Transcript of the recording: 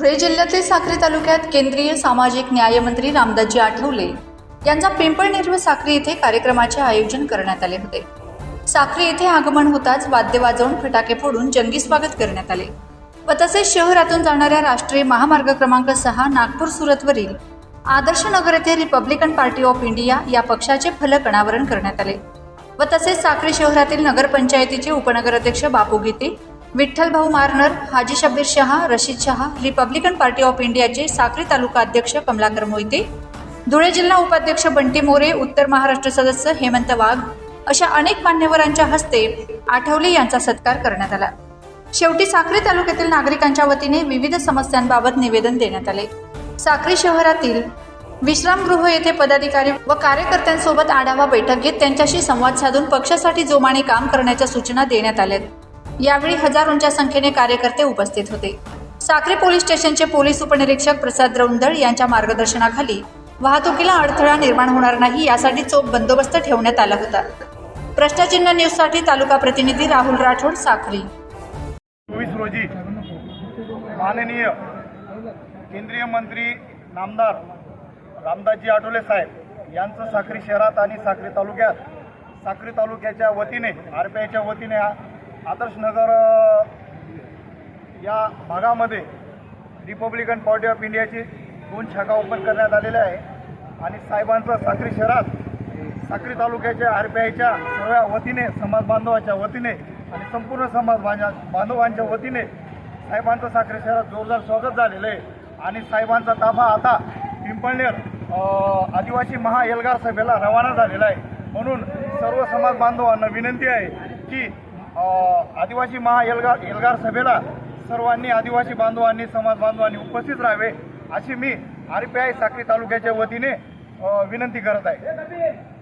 धुळे जिल्ह्यातील साक्री तालुक्यात केंद्रीय सामाजिक न्यायमंत्री रामदासजी आठवले यांचा पिंपळनेर साक्री येथे कार्यक्रमाचे आयोजन करण्यात आले होते. साक्री येथे आगमन होताच वाद्य वाजवून फटाके फोडून जंगी स्वागत करण्यात आले व तसेच शहरातून जाणाऱ्या राष्ट्रीय महामार्ग क्रमांक सहा नागपूर सुरतवरील आदर्श नगर येथे रिपब्लिकन पार्टी ऑफ इंडिया या पक्षाचे फलक अनावरण करण्यात आले व तसेच साक्री शहरातील नगरपंचायतीचे उपनगराध्यक्ष बापू Gite Vitthal Bhau Marner Haji Shabbir Shah Rashid Shah Republican Party of इंडियाचे साक्री तालुका अध्यक्ष कमलाकर मोहिते धुळे जिल्हा उपाध्यक्ष बंटी मोरे उत्तर महाराष्ट्र सदस्य हेमंत वाघ अशा अनेक मान्यवरांच्या हस्ते आठवले यांचा सत्कार करण्यात आला. शेवटी साक्री तालुक्यातील नागरिकांच्या वतीने विविध समस्यांबाबत निवेदन देण्यात आले. साक्री शहरातील विश्रामगृह येथे पदाधिकारी व कार्यकर्त्यांसोबत आढावा बैठक घेत त्यांच्याशी संवाद साधून पक्षासाठी जोमाने काम करण्याच्या सूचना देण्यात आल्या यावेळी हजारोंच्या संख्येने कार्यकर्ते उपस्थित होते. साक्री पोलीस स्टेशनचे पोलीस उपनिरीक्षक प्रसाद रौंदळ यांच्या मार्गदर्शनाखाली वाहतुकीला अडथळा निर्माण होणार नाही यासाठी चोख बंदोबस्त ठेवण्यात आला होता. प्रश्नचिन्ह न्यूजसाठी तालुका प्रतिनिधी राहुल राठोड साखरी चोवीस रोजी माननीय केंद्रीय मंत्री नामदार रामदासजी आठवले साहेब यांचं साखरी शहरात आणि साखरी तालुक्यात साखरी तालुक्याच्या वतीने आर पी आयच्या वतीने आदर्शनगर या भागामध्ये रिपब्लिकन पार्टी ऑफ इंडियाची दोन शाखा ओपन करण्यात आलेल्या आहे. आणि साहेबांचं साक्री शहरात साक्री तालुक्याच्या आर पी आयच्या सर्व वतीने समाज बांधवाच्या वतीने आणि संपूर्ण समाज बांधवांच्या वतीने साहेबांचं साक्री शहरात जोरदार स्वागत झालेलं आहे. आणि साहेबांचा ताफा आता पिंपळनेर आदिवासी महाएल्गार सभेला रवाना झालेला आहे. म्हणून सर्व समाज बांधवांना विनंती आहे की आदिवासी महा एल्गार एल्गार सभेला सर्वांनी आदिवासी बांधवांनी समाज बांधवांनी उपस्थित राहावे अशी मी आर पी आय साक्री तालुक्याच्या वतीने विनंती करत आहे.